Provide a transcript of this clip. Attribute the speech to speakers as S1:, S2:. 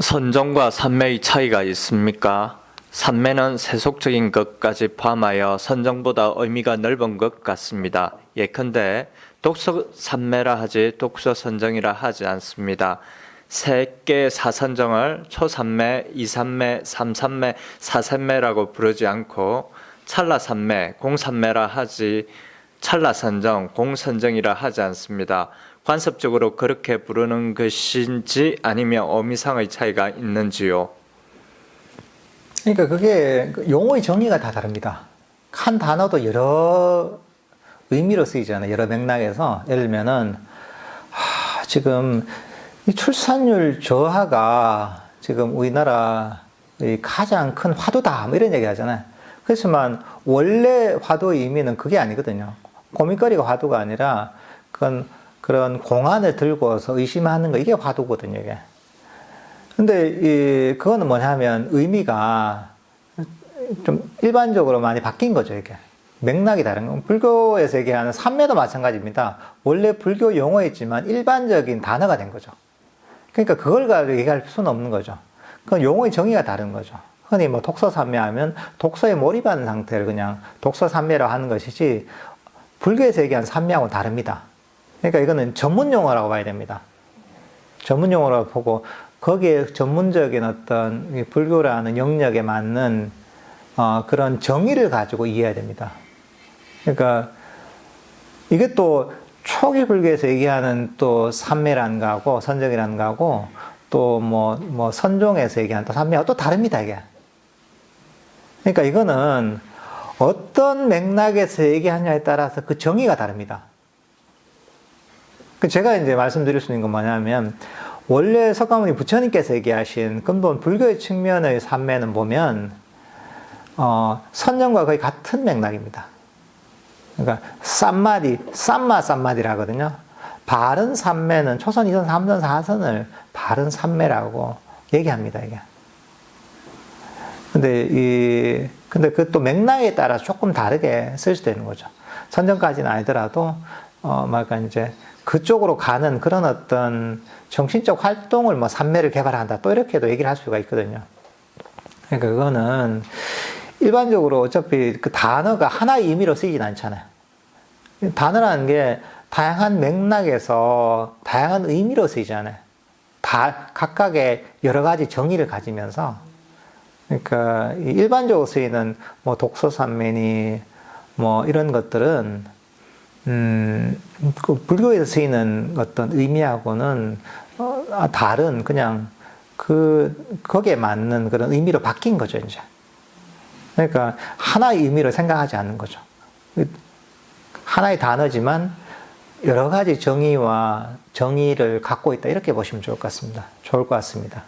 S1: 선정과 산매의 차이가 있습니까? 산매는 세속적인 것까지 포함하여 선정보다 의미가 넓은 것 같습니다. 예컨대 독서 산매라 하지 독서 선정이라 하지 않습니다. 세 개의 사선정을 초산매, 이산매, 삼산매, 사산매라고 부르지 않고 찰나산매, 공산매라 하지 찰나선정, 공선정이라 하지 않습니다. 관습적으로 그렇게 부르는 것인지 아니면 어미상의 차이가 있는지요?
S2: 그러니까 그게 그 용어의 정의가 다 다릅니다. 한 단어도 여러 의미로 쓰이잖아요. 여러 맥락에서. 예를 들면은, 하, 지금 이 출산율 저하가 지금 우리나라의 가장 큰 화두다. 뭐 이런 얘기 하잖아요. 그렇지만 원래 화두의 의미는 그게 아니거든요. 고민거리가 화두가 아니라 그건 그런 공안을 들고서 의심하는 거 이게 화두거든요, 이게. 근데 이 그거는 뭐냐면 의미가 좀 일반적으로 많이 바뀐 거죠, 이게. 맥락이 다른 건 불교에서 얘기하는 삼매도 마찬가지입니다. 원래 불교 용어였지만 일반적인 단어가 된 거죠. 그러니까 그걸 가지고 얘기할 수는 없는 거죠. 그건 용어의 정의가 다른 거죠. 흔히 뭐 독서 삼매하면 독서에 몰입하는 상태를 그냥 독서 삼매라고 하는 것이지 불교에서 얘기하는 삼매하고는 다릅니다. 그러니까 이거는 전문 용어라고 봐야 됩니다. 전문 용어라고 보고 거기에 전문적인 어떤 이 불교라는 영역에 맞는 어, 그런 정의를 가지고 이해해야 됩니다. 그러니까 이게 또 초기 불교에서 얘기하는 또 삼매라는 거하고 선정이라는 거하고 또 뭐 뭐 선종에서 얘기하는 또 삼매하고 또 다릅니다 이게. 그러니까 이거는 어떤 맥락에서 얘기하냐에 따라서 그 정의가 다릅니다. 그 제가 이제 말씀드릴 수 있는 건 뭐냐면 원래 석가모니 부처님께서 얘기하신 근본 불교의 측면의 삼매는 보면 어, 선정과 거의 같은 맥락입니다. 그러니까 쌈마디, 쌈마 쌈마디라 하거든요. 바른 삼매는 초선, 이선, 삼선, 사선을 바른 삼매라고 얘기합니다, 이게. 근데 이, 근데 그 또 맥락에 따라 조금 다르게 쓸 수도 있는 거죠. 선정까지는 아니더라도, 어, 막 이제 그쪽으로 가는 그런 어떤 정신적 활동을 뭐 삼매를 개발한다. 또 이렇게도 얘기를 할 수가 있거든요. 그러니까 그거는 일반적으로 어차피 그 단어가 하나의 의미로 쓰이진 않잖아요. 단어라는 게 다양한 맥락에서 다양한 의미로 쓰이잖아요. 다 각각의 여러 가지 정의를 가지면서 그러니까 이 일반적으로 쓰이는 뭐 독서산매니 뭐 이런 것들은 음, 그 불교에서 쓰이는 어떤 의미하고는 어, 아, 다른 그냥 그 거기에 맞는 그런 의미로 바뀐 거죠 이제. 그러니까 하나의 의미를 생각하지 않는 거죠. 하나의 단어지만 여러 가지 정의와 정의를 갖고 있다 이렇게 보시면 좋을 것 같습니다. 좋을 것 같습니다.